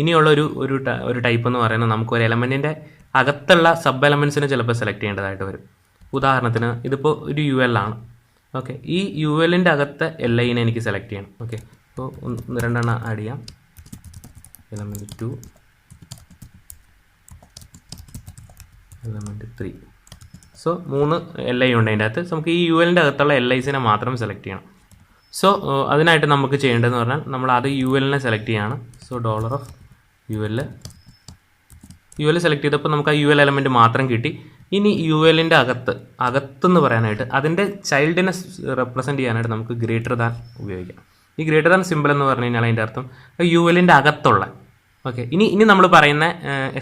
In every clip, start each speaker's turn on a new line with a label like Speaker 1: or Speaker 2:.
Speaker 1: ഇനിയുള്ള ഒരു ഒരു ഒരു ടൈപ്പ് എന്ന് പറയുന്നത് നമുക്ക് ഒരു എലമെന്റിന്റെ അകത്തുള്ള സബ് എലമെൻസിനെ ചിലപ്പോൾ സെലക്ട് ചെയ്യേണ്ടതായിട്ട് വരും. ഉദാഹരണത്തിന് ഇതിപ്പോൾ ഒരു യു എൽ ആണ്. ഓക്കെ ഈ യു എല്ലിന്റെ അകത്തെ എൽ ഐനെ എനിക്ക് സെലക്ട് ചെയ്യണം. ഓക്കെ അപ്പോൾ ഒന്ന് രണ്ടെണ്ണം ആഡ് ചെയ്യാം. Element two element three so മൂന്ന് എൽ ഐ ഉണ്ട് അതിന്റെ അകത്ത്. നമുക്ക് ഈ യു എല്ലിന്റെ അകത്തുള്ള എൽ ഐസിനെ മാത്രം സെലക്ട് ചെയ്യണം. സോ അതിനായിട്ട് നമുക്ക് ചെയ്യേണ്ടതെന്ന് പറഞ്ഞാൽ നമ്മൾ അത് യു എല്ലിനെ സെലക്ട് ചെയ്യാണ്. So dollar of U L U L select ചെയ്തപ്പോൾ നമുക്ക് ആ യു എൽ എലമെന്റ് മാത്രം കിട്ടി. ഇനി യു എല്ലിന്റെ അകത്ത് അകത്തെന്ന് പറയാനായിട്ട് അതിന്റെ ചൈൽഡിനെ റെപ്രസെന്റ് ചെയ്യാനായിട്ട് നമുക്ക് ഗ്രേറ്റർ ദാൻ ഉപയോഗിക്കാം. ഈ ഗ്രേറ്റർ ദാൻ സിമ്പിൾ എന്ന് പറഞ്ഞു കഴിഞ്ഞാൽ അതിന്റെ അർത്ഥം യു എല്ലിന്റെ അകത്തുള്ള ഓക്കെ ഇനി ഇനി നമ്മൾ പറയുന്ന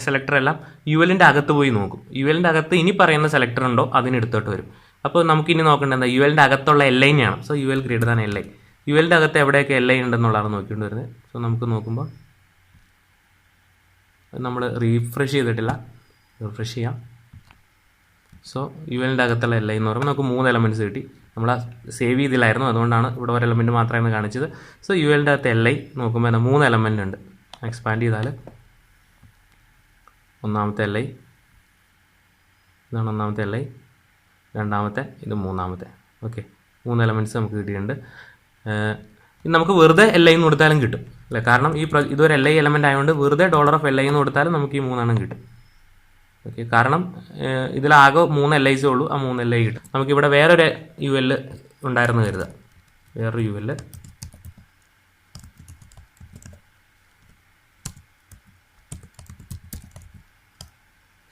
Speaker 1: സെലക്ടർ എല്ലാം യു എല്ലിന്റെ അകത്ത് പോയി നോക്കും. യു എല്ലിന്റെ അകത്ത് ഇനി പറയുന്ന സെലക്ടർ ഉണ്ടോ അതിനെടുത്തോട്ട് വരും. അപ്പോൾ നമുക്ക് ഇനി നോക്കേണ്ടത് എന്താ? യു എല്ലിന്റെ അകത്തുള്ള എൽ ആണ്. So U L greater than L I U എല്ലിന്റെ അകത്ത് എവിടെയൊക്കെ എൽ ഐ ഉണ്ടെന്നുള്ളതാണ് നോക്കിക്കൊണ്ട് വരുന്നത്. സോ നമുക്ക് നോക്കുമ്പോൾ നമ്മൾ റീഫ്രഷ് ചെയ്തിട്ടില്ല. റിഫ്രഷ് ചെയ്യാം. സോ എന്റെ അകത്തുള്ള എൽ എന്ന് പറയുമ്പോൾ നമുക്ക് മൂന്ന് എലമെന്റ്സ് കിട്ടി. നമ്മൾ സേവ് ചെയ്തില്ലായിരുന്നു. അതുകൊണ്ടാണ് ഇവിടെ ഒരു എലമെന്റ് മാത്രമാണ് കാണിച്ചത്. സോ യു എന്റെ അകത്ത് എൽ ഐ നോക്കുമ്പോൾ തന്നെ മൂന്ന് എലമെന്റ് ഉണ്ട്. എക്സ്പാൻഡ് ചെയ്താൽ ഒന്നാമത്തെ എൽ ഐ ഇതാണ് ഒന്നാമത്തെ എൽ ഐ രണ്ടാമത്തെ ഇത് മൂന്നാമത്തെ. ഓക്കെ മൂന്ന് എലമെന്റ്സ് നമുക്ക് കിട്ടിയിട്ടുണ്ട്. നമുക്ക് വെറുതെ എൽ ഐ കൊടുത്താലും കിട്ടും. അല്ലേ? കാരണം ഈ ഇതൊരു എൽ ഐ എലമെന്റ് ആയതുകൊണ്ട് വെറുതെ ഡോളർ ഓഫ് എൽ ഐ എന്ന് കൊടുത്താലും നമുക്ക് ഈ മൂന്നെണ്ണം കിട്ടും. ഓക്കെ കാരണം ഇതിലാകെ മൂന്ന് എൽ ഐസേ ഉള്ളൂ. ആ മൂന്ന് എൽ ഐ കിട്ടും. നമുക്കിവിടെ വേറൊരു യു എൽ ഉണ്ടായിരുന്നു കരുതാം. വേറൊരു U L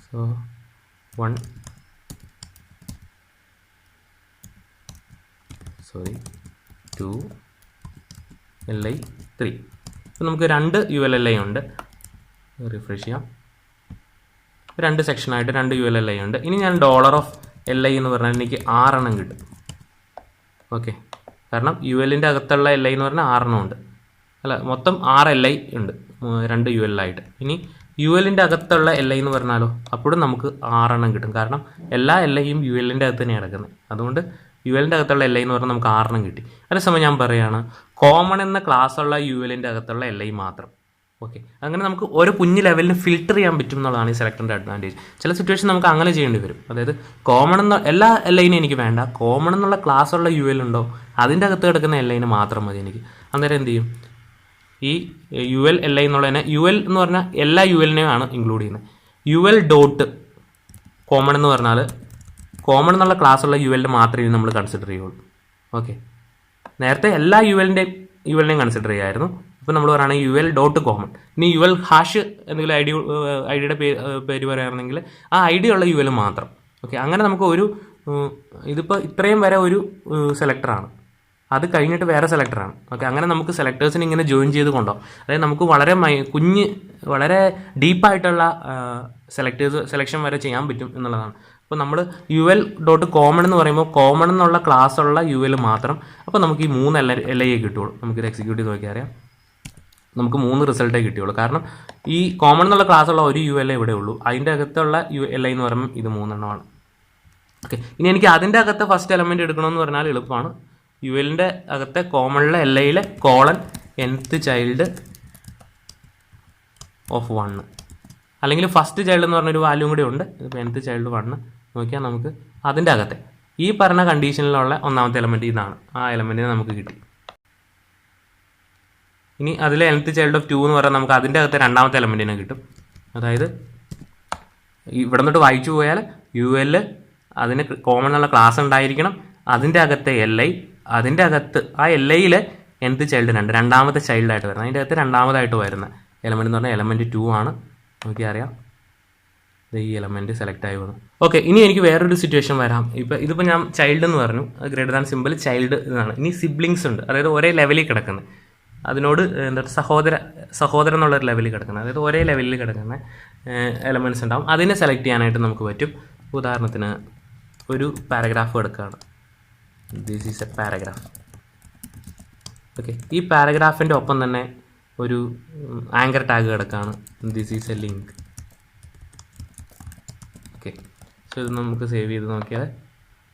Speaker 1: so one sorry two L I three ഇപ്പം നമുക്ക് രണ്ട് യു എൽ എൽ ഐ ഉണ്ട്. റിഫ്രഷ് ചെയ്യാം. രണ്ട് സെക്ഷനായിട്ട് രണ്ട് യു എൽ എൽ ഐ ഉണ്ട്. ഇനി ഞാൻ ഡോളർ ഓഫ് എൽ ഐ എന്ന് പറഞ്ഞാൽ എനിക്ക് ആറെണ്ണം കിട്ടും. ഓക്കെ കാരണം യു എല്ലിന്റെ അകത്തുള്ള എൽ ഐ എന്ന് പറഞ്ഞാൽ ആറെണ്ണം ഉണ്ട്. അല്ല മൊത്തം ആറ് എൽ ഐ ഉണ്ട്. രണ്ട് യു എൽ ആയിട്ട്. ഇനി യു എല്ലിന്റെ അകത്തുള്ള എൽ ഐ എന്ന് പറഞ്ഞാലോ അപ്പോഴും നമുക്ക് ആറെണ്ണം കിട്ടും. കാരണം എല്ലാ എൽ ഐയും യു എല്ലിന്റെ അകത്ത് തന്നെയാണ് കിടക്കുന്നത് അതുകൊണ്ട് യു എല്ലിന്റെ അകത്തുള്ള എൽ ഐ എന്ന് പറഞ്ഞാൽ നമുക്ക് ആറെണ്ണം കിട്ടി. അതേസമയം ഞാൻ പറയുകയാണ് കോമൺ എന്ന ക്ലാസ് ഉള്ള യു എല്ലിന്റെ അകത്തുള്ള എൽ ഐ മാത്രം. ഓക്കെ അങ്ങനെ നമുക്ക് ഓരോ കുഞ്ഞ് ലെവലിന് ഫിൽട്ടർ ചെയ്യാൻ പറ്റും എന്നുള്ളതാണ് ഈ സെലക്ടറിന്റെ അഡ്വാന്റേജ് ചില സിറ്റുവേഷൻ നമുക്ക് അങ്ങനെ ചെയ്യേണ്ടി വരും. അതായത് കോമൺ എന്ന എല്ലാ എൽ ഐനും എനിക്ക് വേണ്ട. കോമൺ എന്നുള്ള ക്ലാസ് ഉള്ള യു എൽ ഉണ്ടോ അതിന്റെ അകത്ത് കിടക്കുന്ന എൽ ഐന് മാത്രം മതി എനിക്ക്. അന്നേരം എന്ത് ചെയ്യും? ഈ യു എൽ എൽ ഐ എന്നുള്ളതിനെ യു എൽ എന്ന് പറഞ്ഞാൽ എല്ലാ യു എല്ലിനെയും ആണ് ഇൻക്ലൂഡ് ചെയ്യുന്നത്. യു എൽ ഡോട്ട് കോമൺ എന്ന് പറഞ്ഞാൽ കോമൺ എന്നുള്ള ക്ലാസ് ഉള്ള യു എല്ലിന് മാത്രമേ നമ്മൾ കൺസിഡർ ചെയ്യുള്ളൂ. ഓക്കെ നേരത്തെ എല്ലാ യു എല്ലിന്റെയും യു എല്ലിനെയും കൺസിഡർ ചെയ്യായിരുന്നു. ഇപ്പോൾ നമ്മൾ പറയുകയാണെങ്കിൽ യു എൽ ഡോട്ട് കോമൺ ഇനി യു എൽ ഹാഷ് എന്തെങ്കിലും ഐ ഡി ഐ ഡിയുടെ പേര് പേര് പറയുകയാണെങ്കിൽ ആ ഐ ഡി ഉള്ള യു എൽ മാത്രം. ഓക്കെ അങ്ങനെ നമുക്ക് ഒരു ഇതിപ്പോൾ ഇത്രയും വരെ ഒരു സെലക്ടറാണ് അത് കഴിഞ്ഞിട്ട് വേറെ സെലക്ടറാണ് ഓക്കെ അങ്ങനെ നമുക്ക് സെലക്ടേഴ്സിനെ ഇങ്ങനെ ജോയിൻ ചെയ്ത് കൊണ്ടോ. അതായത് നമുക്ക് വളരെ കുഞ്ഞ് വളരെ ഡീപ്പായിട്ടുള്ള സെലക്ടേഴ്സ് സെലക്ഷൻ വരെ ചെയ്യാൻ പറ്റും എന്നുള്ളതാണ്. അപ്പോൾ നമ്മൾ യു എൽ ഡോട്ട് കോമൺ എന്ന് പറയുമ്പോൾ കോമൺ എന്നുള്ള ക്ലാസ് ഉള്ള യു എൽ മാത്രം. അപ്പോൾ നമുക്ക് ഈ മൂന്ന് എൽ എൽ ഐ കിട്ടുള്ളൂ. നമുക്കിത് എക്സിക്യൂട്ട് ചെയ്ത് നോക്കിയാൽ അറിയാം. നമുക്ക് മൂന്ന് റിസൾട്ടേ കിട്ടിയുള്ളൂ. കാരണം ഈ കോമൺ എന്നുള്ള ക്ലാസ് ഉള്ള ഒരു യു എൽ എ ഇവിടെ ഉള്ളൂ. അതിന്റെ അകത്തുള്ള യു എൽ ഐ എന്ന് പറയുമ്പോൾ ഇത് മൂന്നെണ്ണമാണ്. ഓക്കെ ഇനി എനിക്ക് അതിന്റെ അകത്തെ ഫസ്റ്റ് എലമെന്റ് എടുക്കണമെന്ന് പറഞ്ഞാൽ എളുപ്പമാണ്. യു എല്ലിന്റെ അകത്തെ കോമണിലെ L ഐയിലെ colon nth child of one അല്ലെങ്കിൽ ഫസ്റ്റ് ചൈൽഡ് എന്ന് പറഞ്ഞൊരു വാല്യൂ കൂടി ഉണ്ട്. ഇപ്പോൾ എൻത്ത് ചൈൽഡ് വൺ നോക്കിയാൽ നമുക്ക് അതിന്റെ അകത്തെ. ഈ പറഞ്ഞ കണ്ടീഷനിലുള്ള ഒന്നാമത്തെ എലമെന്റ് ഇതാണ്. ആ എലമെന്റിനെ നമുക്ക് കിട്ടി. ഇനി അതിലെ എൻത്ത് ചൈൽഡ് ഓഫ് ടു എന്ന് പറഞ്ഞാൽ നമുക്ക് അതിന്റെ അകത്തെ രണ്ടാമത്തെ എലമെന്റിനെ കിട്ടും. അതായത് ഇവിടെ നിന്നിട്ട് വായിച്ചു പോയാൽ യു എൽ അതിന് കോമൺ ഉള്ള ക്ലാസ് ഉണ്ടായിരിക്കണം. അതിന്റെ അകത്തെ എൽ ഐ അതിന്റെ അകത്ത് ആ എൽ ഐയിൽ എന്ത് ചൈൽഡിനുണ്ട് രണ്ട് രണ്ടാമത്തെ ചൈൽഡായിട്ട് വരുന്നത്. അതിന്റെ അകത്ത് രണ്ടാമതായിട്ട് വരുന്ന എലമെന്റ് എന്ന് പറഞ്ഞാൽ എലമെന്റ് ടു ആണ്. നോക്കി അറിയാം. ഈ എലമെന്റ് സെലക്ട് ആയി വന്നു. ഓക്കെ ഇനി എനിക്ക് വേറൊരു സിറ്റുവേഷൻ വരാം. ഇപ്പോൾ ഇതിപ്പോൾ ഞാൻ ചൈൽഡ് എന്ന് പറഞ്ഞു. ഗ്രേറ്റർ ദാൻ സിമ്പിൾ ചൈൽഡ് എന്നാണ്. ഇനി സിബ്ലിങ്സ് ഉണ്ട്. അതായത് ഒരേ ലെവലിൽ കിടക്കുന്നത് അതിനോട് എന്താ സഹോദര സഹോദരൻ എന്നുള്ളൊരു ലെവലിൽ കിടക്കുന്നത് അതായത് ഒരേ ലെവലിൽ കിടക്കുന്ന എലമെന്റ്സ് ഉണ്ടാവും. അതിനെ സെലക്ട് ചെയ്യാനായിട്ട് നമുക്ക് പറ്റും. ഉദാഹരണത്തിന് ഒരു പാരഗ്രാഫ് എടുക്കുകയാണ് this is a paragraph okay ഈ പാരഗ്രാഫിന്റെ ഒപ്പം തന്നെ ഒരു ആങ്കർ ടാഗ് കിടക്കാണ്. This is a link okay so ഇത് നമുക്ക് സേവ് ചെയ്ത് നോക്കിയാൽ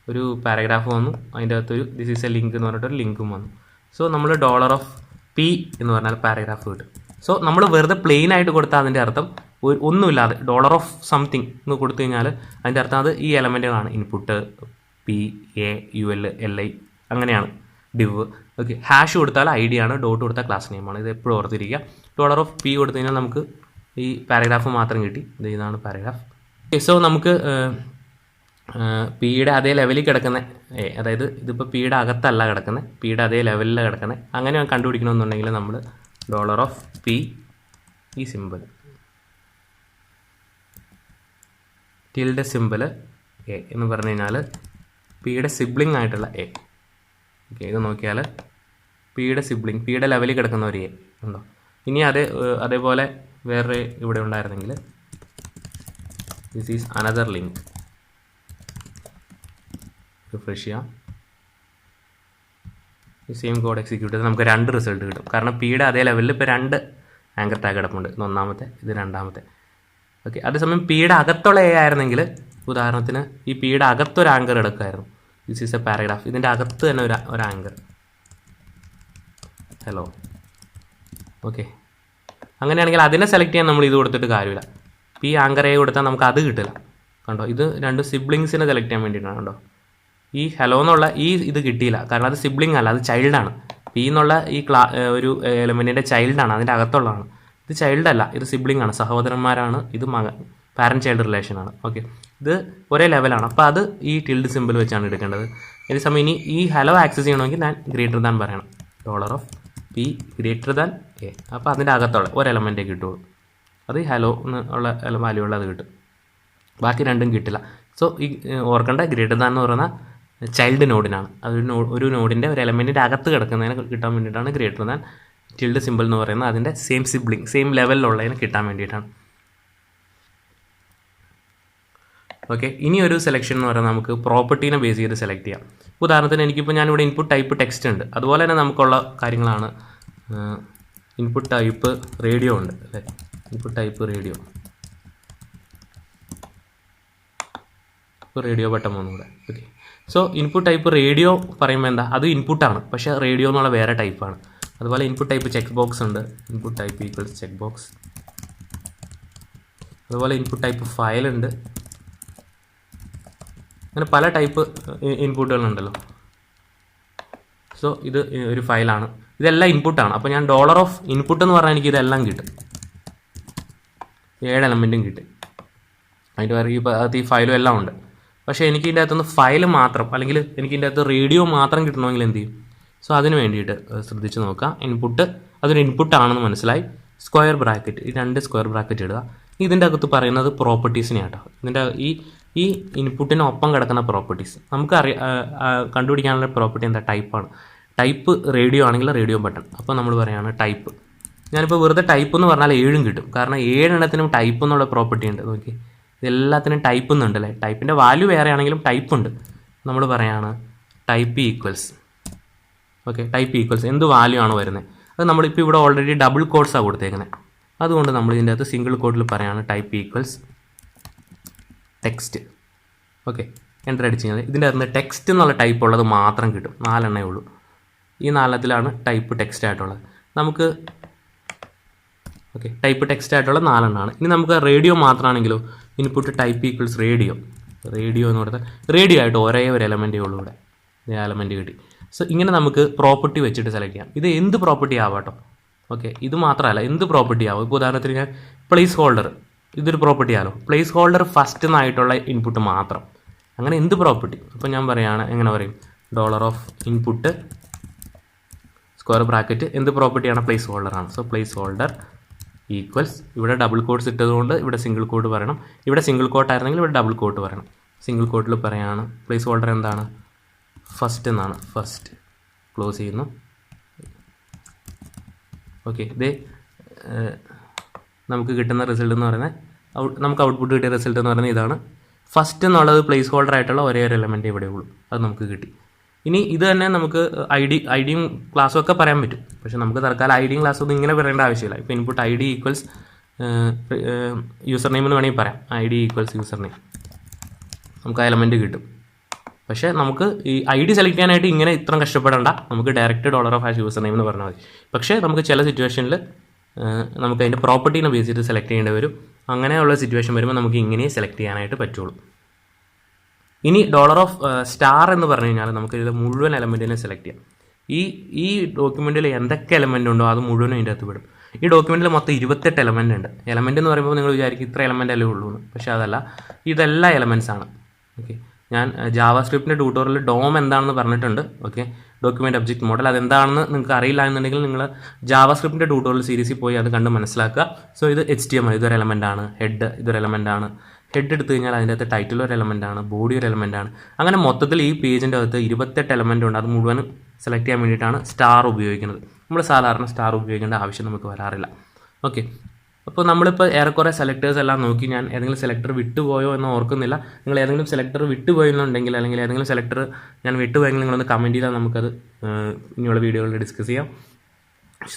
Speaker 1: ഒരു പാരഗ്രാഫ് വന്നു. അതിന്റെ അകത്തൊരു ദിസ് ഈസ് എ ലിങ്ക് എന്ന് പറഞ്ഞിട്ട് ഒരു ലിങ്കും വന്നു. സോ നമ്മൾ ഡോളർ ഓഫ് പി എന്ന് പറഞ്ഞാൽ പാരഗ്രാഫ് കിട്ടും. സോ നമ്മൾ വെറുതെ പ്ലെയിൻ ആയിട്ട് കൊടുത്താൽ അതിന്റെ അർത്ഥം ഒരു ഒന്നുമില്ലാതെ ഡോളർ ഓഫ് സംതിങ് എന്ന് കൊടുത്തു കഴിഞ്ഞാൽ അതിന്റെ അർത്ഥം അത് ഈ എലമെന്റുകളാണ് input P A U L L I അങ്ങനെയാണ്. ഡിവ് ഓക്കെ ഹാഷ് കൊടുത്താൽ ഐ ഡി ആണ് ഡോട്ട് കൊടുത്താൽ ക്ലാസ് നെയിമാണ് ഇത് എപ്പോഴും ഓർത്തിരിക്കുക. ഡോളർ ഓഫ് പി കൊടുത്തു കഴിഞ്ഞാൽ നമുക്ക് ഈ പാരഗ്രാഫ് മാത്രം കിട്ടി. ഇത് ഇതാണ് പാരഗ്രാഫ് സോ നമുക്ക് പിയുടെ അതേ ലെവലിൽ കിടക്കുന്ന അതായത് ഇതിപ്പോൾ പിയുടെ അകത്തല്ല കിടക്കുന്നത് പിയുടെ അതേ ലെവലിൽ കിടക്കുന്നത് അങ്ങനെ കണ്ടുപിടിക്കണമെന്നുണ്ടെങ്കിൽ നമ്മൾ ഡോളർ ഓഫ് പി ഈ സിമ്പിൾ ടിൽഡ് സിമ്പിൾ എ എന്ന് പറഞ്ഞു കഴിഞ്ഞാൽ പിയുടെ സിബ്ലിംഗ് ആയിട്ടുള്ള എ ഓക്കെ ഇത് നോക്കിയാൽ പിയുടെ സിബ്ലിംഗ് പിയുടെ ലെവലിൽ കിടക്കുന്ന ഒരു എ ഉണ്ടോ? ഇനി അതേ അതേപോലെ വേറെ ഇവിടെ ഉണ്ടായിരുന്നെങ്കിൽ this is another link refresh ചെയ്യാം. ഈ സെയിം കോഡ് എക്സിക്യൂട്ട് നമുക്ക് രണ്ട് റിസൾട്ട് കിട്ടും. കാരണം പിയുടെ അതേ ലെവലിൽ ഇപ്പോൾ രണ്ട് ആങ്കർ ടാഗ് കിടപ്പുണ്ട്. ഇത് ഒന്നാമത്തെ ഇത് രണ്ടാമത്തെ. ഓക്കെ അതേസമയം പിയുടെ അകത്തുള്ള എ ആയിരുന്നെങ്കിൽ ഉദാഹരണത്തിന് ഈ പിയുടെ അകത്തൊരു ആങ്കർ എടുക്കുമായിരുന്നു. ദിസ് ഈസ് എ പാരഗ്രാഫ് ഇതിന്റെ അകത്ത് തന്നെ ഒരു ഒരു ആങ്കർ ഹലോ ഓക്കെ അങ്ങനെയാണെങ്കിൽ അതിനെ സെലക്ട് ചെയ്യാൻ നമ്മൾ ഇത് കൊടുത്തിട്ട് കാര്യമില്ല. പി ആങ്കർ എ കൊടുത്താൽ നമുക്ക് അത് കിട്ടില്ല. കണ്ടോ? ഇത് രണ്ട് സിബ്ലിങ്സിനെ സെലക്ട് ചെയ്യാൻ വേണ്ടിയിട്ടാണ് കണ്ടോ? ഈ ഹലോ എന്നുള്ള ഈ ഇത് കിട്ടിയില്ല. കാരണം അത് സിബ്ലിംഗ് അല്ല അത് ചൈൽഡാണ് പി എന്നുള്ള ഈ ക്ലാ ഒരു എലമെന്റിന്റെ ചൈൽഡാണ് അതിന്റെ അകത്തുള്ളതാണ്. ഇത് ചൈൽഡ് അല്ല ഇത് സിബ്ലിംഗ് ആണ് സഹോദരന്മാരാണ് ഇത് മകൻ പാരന്റ് ചൈൽഡ് റിലേഷനാണ് ഓക്കെ ഇത് ഒരേ ലെവലാണ് അപ്പോൾ അത് ഈ ടിൽഡ് സിമ്പിൾ വെച്ചാണ് എടുക്കേണ്ടത്. അതേസമയം ഇനി ഈ ഹലോ ആക്സസ് ചെയ്യണമെങ്കിൽ ഞാൻ ഗ്രേറ്റർ ദാൻ പറയണം. Dollar of P greater than A അപ്പോൾ അതിന്റെ അകത്തുള്ള ഒരു എലമെന്റേ കിട്ടുള്ളൂ. അത് ഹലോ എന്നുള്ള വാല്യൂ ഉള്ളത് കിട്ടും. ബാക്കി രണ്ടും കിട്ടില്ല. സോ ഈ ഓർക്കേണ്ട ഗ്രേറ്റർ ദാൻ എന്ന് പറയുന്ന ചൈൽഡ് നോഡിനാണ് അതൊരു നോ ഒരു നോഡിന്റെ ഒരു എലമെന്റിന്റെ അകത്ത് കിടക്കുന്നതിന് കിട്ടാൻ വേണ്ടിയിട്ടാണ് ഗ്രേറ്റർ ദാൻ ടിൽഡ് സിമ്പിൾ എന്ന് പറയുന്നത്. അതിന്റെ സെയിം സിബ്ലിംഗ് സെയിം ലെവലിലുള്ളതിന് കിട്ടാൻ വേണ്ടിയിട്ടാണ്. ഓക്കെ ഇനി ഒരു സെലക്ഷൻ എന്ന് പറഞ്ഞാൽ നമുക്ക് പ്രോപ്പർട്ടീനെ ബേസ് ചെയ്ത് സെലക്ട് ചെയ്യാം. ഉദാഹരണത്തിന് എനിക്കിപ്പോൾ ഞാനിവിടെ ഇൻപുട്ട് ടൈപ്പ് ടെക്സ്റ്റ് ഉണ്ട്. അതുപോലെ തന്നെ നമുക്കുള്ള കാര്യങ്ങളാണ് ഇൻപുട്ട് ടൈപ്പ് റേഡിയോ ഉണ്ട് അല്ലേ? Input type radio radio button ഒന്നുകൂടെ okay so input type radio പറയുമ്പോൾ എന്താ? അത് ഇൻപുട്ടാണ് പക്ഷേ റേഡിയോ എന്നുള്ള വേറെ ടൈപ്പാണ് അതുപോലെ ഇൻപുട്ട് ടൈപ്പ് ചെക്ക് ബോക്സ് ഉണ്ട്. Input type equals check box അതുപോലെ ഇൻപുട്ട് ടൈപ്പ് ഫയൽ ഉണ്ട്. അങ്ങനെ പല ടൈപ്പ് ഇൻപുട്ടുകളുണ്ടല്ലോ. സോ ഇത് ഒരു ഫയലാണ്. ഇതെല്ലാം ഇൻപുട്ടാണ്. അപ്പോൾ ഞാൻ ഡോളർ ഓഫ് ഇൻപുട്ട് എന്ന് പറഞ്ഞാൽ എനിക്ക് ഇതെല്ലാം കിട്ടും. ഏഴ് എലമെന്റും കിട്ടും. അതിന്റെ വേറെ ഈ അകത്ത് ഈ ഫയലും എല്ലാം ഉണ്ട്. പക്ഷേ എനിക്ക് ഇതിന്റെ അകത്തുനിന്ന് ഫയൽ മാത്രം അല്ലെങ്കിൽ എനിക്ക് ഇതിന്റെ അകത്ത് റേഡിയോ മാത്രം കിട്ടണമെങ്കിൽ എന്ത് ചെയ്യും? സോ അതിന് വേണ്ടിയിട്ട് ശ്രദ്ധിച്ച് നോക്കാം ഇൻപുട്ട് അതൊരു ഇൻപുട്ടാണെന്ന് മനസ്സിലായി. സ്ക്വയർ ബ്രാക്കറ്റ് ഈ രണ്ട് സ്ക്വയർ ബ്രാക്കറ്റ് ഇടുക. ഇതിന്റെ അകത്ത് പറയുന്നത് പ്രോപ്പർട്ടീസിനെ ആട്ടോ ഇതിന്റെ ഈ ഈ ഇൻപുട്ടിന് ഇൻപുട്ടിനൊപ്പം കിടക്കുന്ന പ്രോപ്പർട്ടീസ് നമുക്ക് അറിയ കണ്ടുപിടിക്കാനുള്ള പ്രോപ്പർട്ടി എന്താ? ടൈപ്പാണ് ടൈപ്പ് റേഡിയോ ആണെങ്കിൽ റേഡിയോ ബട്ടൺ അപ്പോൾ നമ്മൾ പറയുകയാണ് ടൈപ്പ് ഞാനിപ്പോൾ വെറുതെ ടൈപ്പ് എന്ന് പറഞ്ഞാൽ ഏഴും കിട്ടും. കാരണം ഏഴെണ്ണത്തിനും ടൈപ്പ് എന്നുള്ള പ്രോപ്പർട്ടി ഉണ്ട്. നോക്കി ഇതെല്ലാത്തിനും ടൈപ്പ് എന്നുണ്ട് അല്ലേ? ടൈപ്പിന്റെ വാല്യൂ വേറെ ആണെങ്കിലും ടൈപ്പ് ഉണ്ട്. നമ്മൾ പറയുകയാണ് type equals okay type equals എന്ത് വാല്യൂ ആണ് വരുന്നത് അത് നമ്മളിപ്പോൾ ഇവിടെ ഓൾറെഡി ഡബിൾ കോഡ്സാണ് കൊടുത്തേക്കുന്നത് അതുകൊണ്ട് നമ്മൾ ഇതിന്റെ അകത്ത് സിംഗിൾ കോഡിൽ പറയുകയാണ് type equals text okay enter അടിച്ച് കഴിഞ്ഞാൽ ഇതിന്റെ അകത്ത് ടെക്സ്റ്റ് എന്നുള്ള ടൈപ്പ് ഉള്ളത് മാത്രം കിട്ടും. നാലെണ്ണേ ഉള്ളൂ. ഈ നാലെണ്ണത്തിലാണ് ടൈപ്പ് ടെക്സ്റ്റ് ആയിട്ടുള്ളത്. നമുക്ക് ഓക്കെ ടൈപ്പ് ടെക്സ്റ്റ് ആയിട്ടുള്ള നാലെണ്ണമാണ് ഇനി നമുക്ക് radio മാത്രമാണെങ്കിലോ input type equals radio radio എന്ന് പറഞ്ഞാൽ റേഡിയോ ആയിട്ട് ഒരേ ഒരു എലമെന്റേ ഉള്ളൂ ഇവിടെ. എലമെന്റ് കിട്ടി. സോ ഇങ്ങനെ നമുക്ക് പ്രോപ്പർട്ടി വെച്ചിട്ട് സെലക്ട് ചെയ്യാം. ഇത് എന്ത് പ്രോപ്പർട്ടി ആവാട്ടോ? ഓക്കെ ഇത് മാത്രമല്ല എന്ത് പ്രോപ്പർട്ടി ആവും? ഇപ്പോൾ ഉദാഹരണത്തിന് ഞാൻ പ്ലേസ് ഹോൾഡർ ഇതൊരു പ്രോപ്പർട്ടി ആണോ? പ്ലേസ് ഹോൾഡർ ഫസ്റ്റ് എന്നായിട്ടുള്ള ഇൻപുട്ട് മാത്രം. അങ്ങനെ എന്ത് പ്രോപ്പർട്ടി അപ്പോൾ ഞാൻ പറയുകയാണ് എങ്ങനെ പറയും? Dollar of input square bracket എന്ത് പ്രോപ്പർട്ടിയാണ് പ്ലേസ് ഹോൾഡറാണ് സോ പ്ലേസ് ഹോൾഡർ ഈക്വൽസ് ഇവിടെ ഡബിൾ കോട്ട്സ് ഇട്ടതുകൊണ്ട് ഇവിടെ സിംഗിൾ കോട്ട് പറയണം ഇവിടെ സിംഗിൾ കോട്ട് ആയിരുന്നെങ്കിൽ ഇവിടെ ഡബിൾ കോട്ട് പറയണം സിംഗിൾ കോട്ടിൽ പറയാണ് പ്ലേസ് ഹോൾഡർ എന്താണ്? ഫസ്റ്റ് എന്നാണ്. ഫസ്റ്റ് ക്ലോസ് ചെയ്യുന്നു. ഓക്കെ ഇത് നമുക്ക് കിട്ടുന്ന റിസൾട്ട് എന്ന് പറയുന്നത് നമുക്ക് ഔട്ട്പുട്ട് കിട്ടിയ റിസൾട്ട് എന്ന് പറയുന്നത് ഇതാണ്. ഫസ്റ്റ് എന്നുള്ളത് പ്ലേസ് ഹോൾഡർ ആയിട്ടുള്ള ഒരേ ഒരു എലമെന്റ് ഇവിടെ ഉള്ളൂ. അത് നമുക്ക് കിട്ടി. ഇനി ഇത് തന്നെ നമുക്ക് ഐ ഡി ഐ ഡിയും ക്ലാസ്സും ഒക്കെ പറയാൻ പറ്റും. പക്ഷേ നമുക്ക് തൽക്കാലം ഐ ഡിയും ക്ലാസ്സും ഒന്നും ഇങ്ങനെ പറയേണ്ട ആവശ്യമില്ല. ഇപ്പോൾ input I D equals user name എന്ന് വേണമെങ്കിൽ പറയാം. I D equals user name നമുക്ക് ആ എലമെന്റ് കിട്ടും. പക്ഷേ നമുക്ക് ഈ ഐ ഡി സെലക്ട് ചെയ്യാനായിട്ട് ഇങ്ങനെ ഇത്രയും കഷ്ടപ്പെടേണ്ട. നമുക്ക് direct dollar of hash user name എന്ന് പറഞ്ഞാൽ മതി. പക്ഷേ നമുക്ക് ചില സിറ്റുവേഷനിൽ നമുക്ക് അതിന്റെ പ്രോപ്പർട്ടീനെ ബേസ് ചെയ്ത് സെലക്ട് ചെയ്യേണ്ടി വരും. അങ്ങനെയുള്ള സിറ്റുവേഷൻ വരുമ്പോൾ നമുക്ക് ഇങ്ങനെ സെലക്ട് ചെയ്യാനായിട്ട് പറ്റുള്ളൂ. ഇനി ഡോളർ ഓഫ് സ്റ്റാർ എന്ന് പറഞ്ഞു കഴിഞ്ഞാൽ നമുക്ക് ഇതിൽ മുഴുവൻ എലമെന്റിനെ സെലക്ട് ചെയ്യാം. ഈ ഈ ഡോക്യുമെന്റിൽ എന്തൊക്കെ എലമെന്റ് ഉണ്ടോ അത് മുഴുവനും ഇതിന്റെ അകത്ത് വിടും ഈ ഡോക്യുമെന്റിൽ മൊത്തം ഇരുപത്തെട്ട് എലമെന്റ് ഉണ്ട്. എലമെന്റ് എന്ന് പറയുമ്പോൾ നിങ്ങൾ വിചാരിക്കും ഇത്ര എലമെന്റ് അല്ലേ ഉള്ളൂ പക്ഷേ അതല്ല ഇതെല്ലാം എലമെൻസ് ആണ്. ഓക്കെ ഞാൻ ജാവാ സ്ക്രിപ്റ്റിന്റെ ട്യൂട്ടോറിയൽ ഡോം എന്താണെന്ന് പറഞ്ഞിട്ടുണ്ട്. ഓക്കെ ഡോക്യുമെന്റ് ഒബ്ജക്റ്റ് മോഡൽ അതെന്താണെന്ന് നിങ്ങൾക്ക് അറിയില്ല എന്നുണ്ടെങ്കിൽ നിങ്ങൾ ജാവ സ്ക്രിപ്റ്റിന്റെ ട്യൂട്ടോറിയൽ സീരീസിൽ പോയി അത് കണ്ട് മനസ്സിലാക്കുക. സോ ഇത് എച്ച് ടി എം ഇതൊരു എലമെന്റ് ആണ്. ഹെഡ് ഇതൊരു എലമെന്റ് ആണ്. ഹെഡ് എടുത്തു കഴിഞ്ഞാൽ അതിന്റെ അകത്ത് ടൈറ്റിൽ ഒരു എലമെന്റ് ആണ് ബോഡി ഒരു എലമെന്റ് ആണ്. അങ്ങനെ മൊത്തത്തിൽ ഈ പേജിന്റെ അകത്ത് ഇരുപത്തെട്ട് എലമെന്റ് ഉണ്ട്. അത് മുഴുവൻ സെലക്ട് ചെയ്യാൻ വേണ്ടിയിട്ടാണ് സ്റ്റാർ ഉപയോഗിക്കുന്നത്. നമ്മൾ സാധാരണ സ്റ്റാർ ഉപയോഗിക്കേണ്ട ആവശ്യം നമുക്ക് വരാറില്ല. ഓക്കെ അപ്പോൾ നമ്മളിപ്പോൾ ഏറെക്കുറെ സെലക്ടേഴ്സ് എല്ലാം നോക്കി ഞാൻ ഏതെങ്കിലും സെലക്ടർ വിട്ടുപോയോ എന്ന് ഓർക്കുന്നില്ല. നിങ്ങൾ ഏതെങ്കിലും സെലക്ടർ വിട്ടുപോയെന്നുണ്ടെങ്കിൽ അല്ലെങ്കിൽ ഏതെങ്കിലും സെലക്ടർ ഞാൻ വിട്ടുപോയെങ്കിൽ നിങ്ങളൊന്ന് കമന്റ് ചെയ്താൽ നമുക്കത് ഇനിയുള്ള വീഡിയോകളിൽ ഡിസ്കസ് ചെയ്യാം.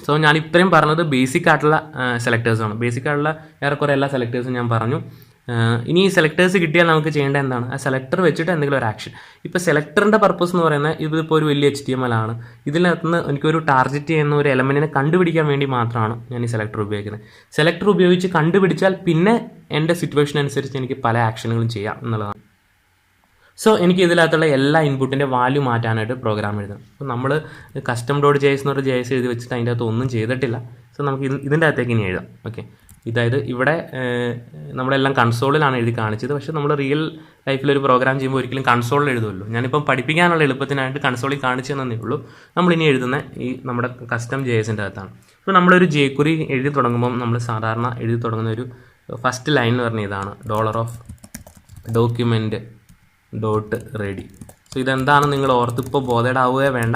Speaker 1: സോ ഞാൻ ഇത്രയും പറഞ്ഞത് ബേസിക് ആയിട്ടുള്ള സെലക്ടേഴ്സാണ് ബേസിക് ആയിട്ടുള്ള ഏറെക്കുറെ എല്ലാ സെലക്ടേഴ്സും ഞാൻ പറഞ്ഞു. ഇനി ഈ സെലക്ടേഴ്സ് കിട്ടിയാൽ നമുക്ക് ചെയ്യേണ്ട എന്താണ്? ആ സെലക്ടർ വെച്ചിട്ട് എന്തെങ്കിലും ഒരു ആക്ഷൻ ഇപ്പോൾ സെലക്ടറിന്റെ പർപ്പസ് എന്ന് പറയുന്നത് ഇതിപ്പോൾ ഒരു വലിയ എച്ച് ടി എം എൽ ആണ്. ഇതിനകത്ത് നിന്ന് എനിക്കൊരു ടാർഗറ്റ് ചെയ്യുന്ന ഒരു എലമെന്റിനെ കണ്ടുപിടിക്കാൻ വേണ്ടി മാത്രമാണ് ഞാൻ ഈ സെലക്ടർ ഉപയോഗിക്കുന്നത്. സെലക്ടർ ഉപയോഗിച്ച് കണ്ടുപിടിച്ചാൽ പിന്നെ എന്റെ സിറ്റുവേഷൻ അനുസരിച്ച് എനിക്ക് പല ആക്ഷനുകളും ചെയ്യാം എന്നുള്ളതാണ്. സോ എനിക്ക് ഇതിനകത്തുള്ള എല്ലാ ഇൻപുട്ടിന്റെ വാല്യൂ മാറ്റാനായിട്ട് പ്രോഗ്രാം എഴുതണം. അപ്പോൾ നമ്മൾ കസ്റ്റം ഡോട്ട് ജെ എസ് എന്ന് പറഞ്ഞ ജെ എസ് എഴുതി വെച്ചിട്ട് അതിന്റെ അകത്ത് ഒന്നും ചെയ്തിട്ടില്ല. സോ നമുക്ക് ഇതിന്റെ അകത്തേക്ക് ഇനി എഴുതാം. ഓക്കെ ഇതായത് ഇവിടെ നമ്മളെല്ലാം കൺസോളിലാണ് എഴുതി കാണിച്ചത്. പക്ഷേ നമ്മൾ റിയൽ ലൈഫിൽ ഒരു പ്രോഗ്രാം ചെയ്യുമ്പോൾ ഒരിക്കലും കൺസോളിൽ എഴുതുമല്ലോ ഞാനിപ്പം പഠിപ്പിക്കാനുള്ള എളുപ്പത്തിനായിട്ട് കൺസോളിൽ കാണിച്ചു തന്നേ ഉള്ളൂ. നമ്മളിനി എഴുതുന്ന ഈ നമ്മുടെ കസ്റ്റം ജെ എസിന്റെ അകത്താണ്. ഇപ്പോൾ നമ്മളൊരു ജേക്കുറി എഴുതി തുടങ്ങുമ്പം നമ്മൾ സാധാരണ എഴുതി തുടങ്ങുന്ന ഒരു ഫസ്റ്റ് ലൈൻ എന്ന് പറഞ്ഞ ഇതാണ്. Dollar of document dot ready so ഇതെന്താണ് നിങ്ങൾ ഓർത്തിപ്പോൾ ബോധേഡാവുകയോ വേണ്ട.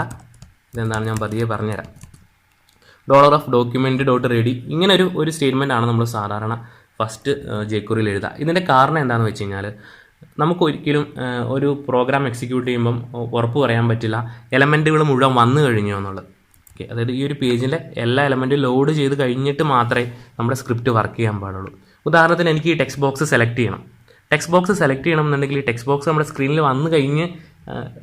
Speaker 1: ഇതെന്താണ് ഞാൻ പതിയെ പറഞ്ഞുതരാം. Dollar of document dot ready ഇങ്ങനെ ഒരു ഒരു സ്റ്റേറ്റ്മെന്റ് ആണ് നമ്മൾ സാധാരണ ഫസ്റ്റ് ജേക്കുറിൽ എഴുതുക. ഇതിന്റെ കാരണം എന്താണെന്ന് വെച്ച് കഴിഞ്ഞാൽ നമുക്ക് ഒരിക്കലും ഒരു പ്രോഗ്രാം എക്സിക്യൂട്ട് ചെയ്യുമ്പം ഉറപ്പ് പറയാൻ പറ്റില്ല. എലമെന്റുകൾ മുഴുവൻ വന്നു കഴിഞ്ഞോ എന്നുള്ളത്. ഓക്കെ അതായത് ഈ ഒരു പേജിന്റെ എല്ലാ എലമെന്റും ലോഡ് ചെയ്ത് കഴിഞ്ഞിട്ട് മാത്രമേ നമ്മുടെ സ്ക്രിപ്റ്റ് വർക്ക് ചെയ്യാൻ പാടുള്ളൂ. ഉദാഹരണത്തിന് എനിക്ക് ഈ ടെക്സ്റ്റ് ബോക്സ് സെലക്ട് ചെയ്യണം. ടെക്സ്റ്റ് ബോക്സ് സെലക്ട് ചെയ്യണം എന്നുണ്ടെങ്കിൽ ഈ ടെക്സ്റ്റ് ബോക്സ് നമ്മുടെ സ്ക്രീനിൽ വന്നു കഴിഞ്ഞ്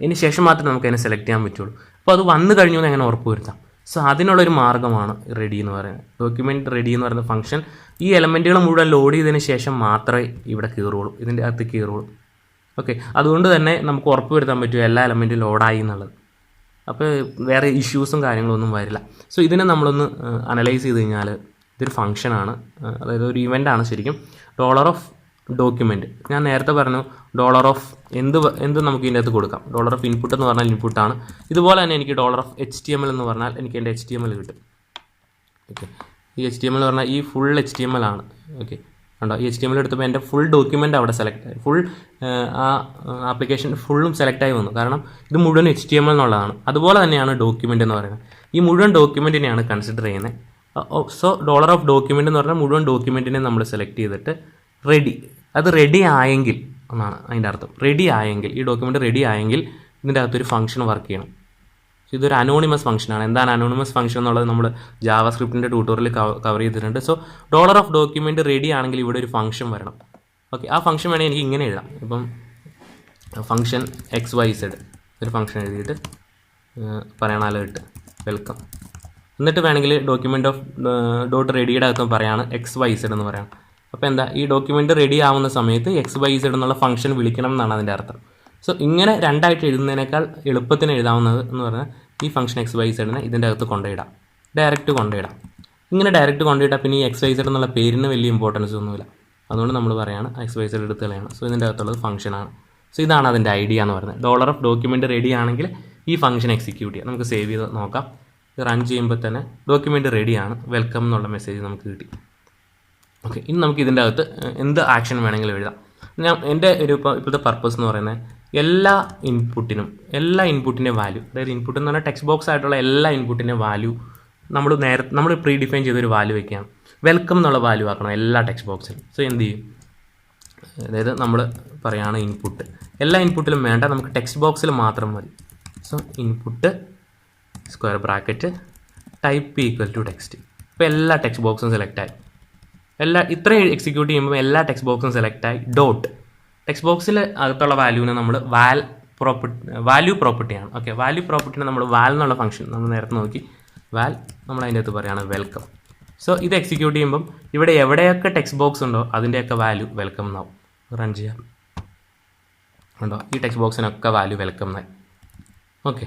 Speaker 1: ഇതിന് ശേഷം മാത്രമേ നമുക്ക് അതിനെ സെലക്ട് ചെയ്യാൻ പറ്റുള്ളൂ. അപ്പോൾ അത് വന്നു കഴിഞ്ഞു എന്ന് എങ്ങനെ ഉറപ്പ് വരുത്താം? സോ അതിനുള്ളൊരു മാർഗമാണ് റെഡി എന്ന് പറയുന്നത്. ഡോക്യുമെന്റ് റെഡി എന്ന് പറയുന്ന ഫംഗ്ഷൻ ഈ എലമെന്റുകൾ മുഴുവൻ ലോഡ് ചെയ്തതിന് ശേഷം മാത്രമേ ഇവിടെ കയറുള്ളൂ ഇതിന്റെ അകത്ത് കയറുള്ളൂ ഓക്കെ അതുകൊണ്ട് തന്നെ നമുക്ക് ഉറപ്പ് വരുത്താൻ പറ്റും എല്ലാ എലമെന്റും ലോഡായി എന്നുള്ളത്. അപ്പോൾ വേറെ ഇഷ്യൂസും കാര്യങ്ങളൊന്നും വരില്ല. സോ ഇതിനെ നമ്മളൊന്ന് അനലൈസ് ചെയ്ത് കഴിഞ്ഞാൽ ഇതൊരു ഫംഗ്ഷനാണ് അതായത് ഒരു ഇവന്റാണ് ശരിക്കും. ഡോളർ ഓഫ് ഡോക്യുമെന്റ് ഞാൻ നേരത്തെ പറഞ്ഞു ഡോളർ ഓഫ് എന്ത് എന്ത് നമുക്ക് ഇതിന്റെ അകത്ത് കൊടുക്കാം? ഡോളർ ഓഫ് ഇൻപുട്ട് എന്ന് പറഞ്ഞാൽ ഇൻപുട്ടാണ് ഇതുപോലെ തന്നെ എനിക്ക് dollar of H T M L എന്ന് പറഞ്ഞാൽ എനിക്ക് എന്റെ എച്ച് ടി എം എൽ കിട്ടും. ഓക്കെ ഈ എച്ച് ടി എം എൽ പറഞ്ഞാൽ ഈ full H T M L ആണ്. ഓക്കെ കണ്ടോ? ഈ എച്ച് ടി എം എൽ എടുത്തപ്പോൾ എന്റെ ഫുൾ ഡോക്യുമെന്റ് അവിടെ സെലക്ട് ആയി. ഫുൾ ആ ആപ്ലിക്കേഷൻ ഫുള്ളും സെലക്ട് ആയി വന്നു. കാരണം ഇത് മുഴുവൻ എച്ച് ടി എം എൽ എന്നുള്ളതാണ്. അതുപോലെ തന്നെയാണ് ഡോക്യുമെന്റ് എന്ന് പറയുന്നത്. ഈ മുഴുവൻ ഡോക്യുമെന്റിനെയാണ് കൺസിഡർ ചെയ്യുന്നത്. സോ ഡോളർ ഓഫ് ഡോക്യുമെന്റ് എന്ന് പറഞ്ഞാൽ മുഴുവൻ ഡോക്യുമെന്റിനെ നമ്മൾ സെലക്ട് ചെയ്തിട്ട് റെഡി അത് റെഡി ആയെങ്കിൽ എന്നാണ് അതിന്റെ അർത്ഥം. റെഡി ആയെങ്കിൽ ഈ ഡോക്യുമെന്റ് റെഡി ആയെങ്കിൽ ഇതിന്റെ അകത്തൊരു ഫംഗ്ഷൻ വർക്ക് ചെയ്യണം. സോ ഇതൊരു അനോണിമസ് ഫംഗ്ഷനാണ് എന്താണ് അനോണിമസ് ഫംഗ്ഷൻ എന്നുള്ളത് നമ്മൾ ജാവ സ്ക്രിപ്റ്റിന്റെ ട്യൂട്ടോറിയൽ കവർ ചെയ്തിട്ടുണ്ട്. So dollar of document ready ആണെങ്കിൽ ഇവിടെ ഒരു ഫംഗ്ഷൻ വരണം. ഓക്കെ ആ ഫംഗ്ഷൻ വേണമെങ്കിൽ എനിക്ക് ഇങ്ങനെ എഴുതാം. ഇപ്പം ഫംഗ്ഷൻ എക്സ് വൈ സെഡ് ഒരു ഫംഗ്ഷൻ എഴുതിയിട്ട് പറയണാലോ ഇട്ട്. വെൽക്കം എന്നിട്ട് വേണമെങ്കിൽ ഡോക്യുമെന്റ് ഓഫ് ഡോട്ട് റെഡിയുടെ അകത്തും പറയാണ് എക്സ് വൈ സെഡ് എന്ന് പറയാം അപ്പോൾ എന്താ ഈ ഡോക്യുമെന്റ് റെഡി ആവുന്ന സമയത്ത് എക്സ് വൈ സെഡ് എന്നുള്ള ഫംഗ്ഷൻ വിളിക്കണം എന്നാണ് അതിന്റെ അർത്ഥം. സോ ഇങ്ങനെ രണ്ടായിട്ട് എഴുതുന്നതിനേക്കാൾ എളുപ്പത്തിന് എഴുതാവുന്നത് എന്ന് പറഞ്ഞാൽ ഈ ഫംഗ്ഷൻ എക്സ് വൈ സെഡിനെ ഇതിന്റെ അകത്ത് കൊണ്ടുപോയിടാം ഡയറക്റ്റ് കൊണ്ടുപോയിടാം ഇങ്ങനെ ഡയറക്റ്റ് കൊണ്ടുപോയിട്ടാൽ പിന്നെ ഈ എക്സ് വൈ എന്നുള്ള പേരിന് വലിയ ഇമ്പോർട്ടൻസ് ഒന്നുമില്ല. അതുകൊണ്ട് നമ്മൾ പറയുകയാണ് എക്സ് വൈ എടുത്ത് കളയാണ്. സോ ഇതിന്റെ അകത്തുള്ളത് ഫംഗ്ഷനാണ് സോ ഇതാണ് അതിന്റെ ഐഡിയ എന്ന് പറയുന്നത്. ഡോളർ ഓഫ് ഡോക്യുമെന്റ് റെഡി ആണെങ്കിൽ ഈ ഫംഗ്ഷൻ എക്സിക്യൂട്ട് ചെയ്യാം. നമുക്ക് സേവ് ചെയ്ത് നോക്കാം. റൺ ചെയ്യുമ്പോൾ തന്നെ ഡോക്യുമെന്റ് റെഡിയാണ് വെൽക്കം എന്നുള്ള മെസ്സേജ് നമുക്ക് കിട്ടി. ഓക്കെ ഇനി നമുക്ക് ഇതിന്റെ അകത്ത് എന്ത് ആക്ഷൻ വേണമെങ്കിലും എഴുതാം. ഞാൻ എന്റെ ഒരു ഇപ്പോൾ ഇപ്പോഴത്തെ പർപ്പസ് എന്ന് പറയുന്നത് എല്ലാ ഇൻപുട്ടിനും എല്ലാ ഇൻപുട്ടിന്റെ വാല്യൂ അതായത് ഇൻപുട്ട് എന്ന് പറഞ്ഞാൽ ടെക്സ്റ്റ് ബോക്സ് ആയിട്ടുള്ള എല്ലാ ഇൻപുട്ടിന്റെ വാല്യൂ നമ്മൾ നേരത്തെ നമ്മൾ പ്രീ ഡിഫൈൻ ചെയ്തൊരു വാല്യൂ വെക്കുകയാണ്. വെൽക്കം എന്നുള്ള വാല്യൂ ആക്കണം എല്ലാ ടെക്സ്റ്റ് ബോക്സിലും സോ എന്ത് ചെയ്യും? അതായത് നമ്മൾ പറയുകയാണ് ഇൻപുട്ട് എല്ലാ ഇൻപുട്ടിലും വേണ്ട നമുക്ക് ടെക്സ്റ്റ് ബോക്സിൽ മാത്രം മതി. So input square bracket type equal to text ഇപ്പോൾ എല്ലാ ടെക്സ്റ്റ് ബോക്സും സെലക്ട് ആയി. എല്ലാ ഇത്രയും എക്സിക്യൂട്ട് ചെയ്യുമ്പോൾ എല്ലാ ടെക്സ്റ്റ് ബോക്സും സെലക്ട് ആയി. ഡോട്ട് ടെക്സ്റ്റ് ബോക്സിൽ അകത്തുള്ള വാല്യൂവിനെ നമ്മൾ വാൽ പ്രോപ്പർട്ടി വാല്യൂ പ്രോപ്പർട്ടിയാണ് ഓക്കെ വാല്യൂ പ്രോപ്പർട്ടിനെ നമ്മൾ വാൽ എന്നുള്ള ഫംഗ്ഷൻ നമ്മൾ നേരത്തെ നോക്കി. വാൽ നമ്മൾ അതിന്റെ അകത്ത് പറയുകയാണ് വെൽക്കം സോ ഇത് എക്സിക്യൂട്ട് ചെയ്യുമ്പം ഇവിടെ എവിടെയൊക്കെ ടെക്സ്റ്റ് ബോക്സ് ഉണ്ടോ അതിന്റെയൊക്കെ വാല്യൂ വെൽക്കം എന്നാവും. റൺ ചെയ്യാം. ഉണ്ടോ ഈ ടെക്സ്റ്റ് ബോക്സിനൊക്കെ വാല്യൂ വെൽക്കം എന്നായി. ഓക്കെ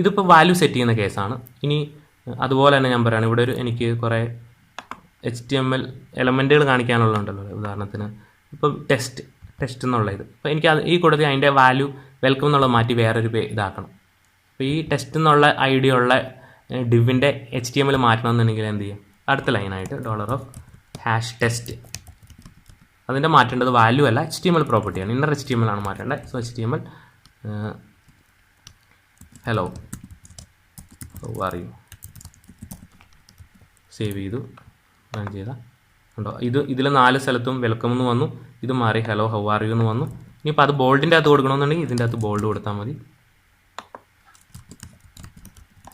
Speaker 1: ഇതിപ്പോൾ വാല്യൂ സെറ്റ് ചെയ്യുന്ന കേസാണ് ഇനി അതുപോലെ തന്നെ ഞാൻ പറയുകയാണ് ഇവിടെ ഒരു എനിക്ക് കുറേ എച്ച് ടി എം എൽ എലമെന്റുകൾ കാണിക്കാനുള്ളതുണ്ടല്ലോ ഉദാഹരണത്തിന്. ഇപ്പം ടെസ്റ്റ് ടെസ്റ്റ് എന്നുള്ള ഇത് അപ്പോൾ എനിക്ക് ഈ കൂട്ടത്തിൽ അതിന്റെ വാല്യൂ വെൽക്കം എന്നുള്ളത് മാറ്റി വേറൊരു പേ ഇതാക്കണം. അപ്പോൾ ഈ ടെസ്റ്റ് എന്നുള്ള ഐ ഡി ഉള്ള ഡിവിന്റെ എച്ച് ടി എം എൽ മാറ്റണമെന്നുണ്ടെങ്കിൽ എന്ത് ചെയ്യും? അടുത്ത ലൈനായിട്ട് ഡോളർ ഓഫ് ഹാഷ് ടെസ്റ്റ് അതിന്റെ മാറ്റേണ്ടത് വാല്യൂ അല്ല എച്ച് ടി എം എൽ പ്രോപ്പർട്ടിയാണ് inner H T M L ആണ് മാറ്റേണ്ടത്. So H T M L hello save ചെയ്തു. റൺ ചെയ്താൽ ഉണ്ടോ ഇത് ഇതിൽ നാല് സ്ഥലത്തും വെൽക്കം എന്ന് വന്നു. ഇത് മാറി ഹലോ ഹൗ ആർ യു എന്ന് വന്നു. ഇനിയിപ്പോൾ അത് ബോൾഡിന്റെ അകത്ത് കൊടുക്കണമെന്നുണ്ടെങ്കിൽ ഇതിന്റെ അകത്ത് ബോൾഡ് കൊടുത്താൽ മതി.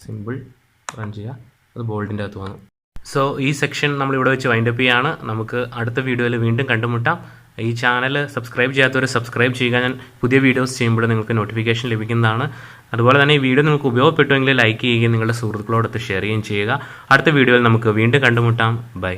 Speaker 1: സിമ്പിൾ റൺ ചെയ്യുക അത് ബോൾഡിന്റെ അകത്ത് വന്നു. സോ ഈ സെക്ഷൻ നമ്മൾ ഇവിടെ വെച്ച് വൈൻഡപ്പ് ചെയ്യാണ്. നമുക്ക് അടുത്ത വീഡിയോയിൽ വീണ്ടും കണ്ടുമുട്ടാം. ഈ ചാനൽ സബ്സ്ക്രൈബ് ചെയ്യാത്തവർ സബ്സ്ക്രൈബ് ചെയ്യുക. ഞാൻ പുതിയ വീഡിയോസ് ചെയ്യുമ്പോൾ നിങ്ങൾക്ക് നോട്ടിഫിക്കേഷൻ ലഭിക്കുന്നതാണ്. അതുപോലെ തന്നെ ഈ വീഡിയോ നിങ്ങൾക്ക് ഉപയോഗപ്പെട്ടുവെങ്കിൽ ലൈക്ക് ചെയ്യുകയും നിങ്ങളുടെ സുഹൃത്തുക്കളോടൊത്ത് ഷെയർ ചെയ്യുകയും ചെയ്യുക. അടുത്ത വീഡിയോയിൽ നമുക്ക് വീണ്ടും കണ്ടുമുട്ടാം. ബൈ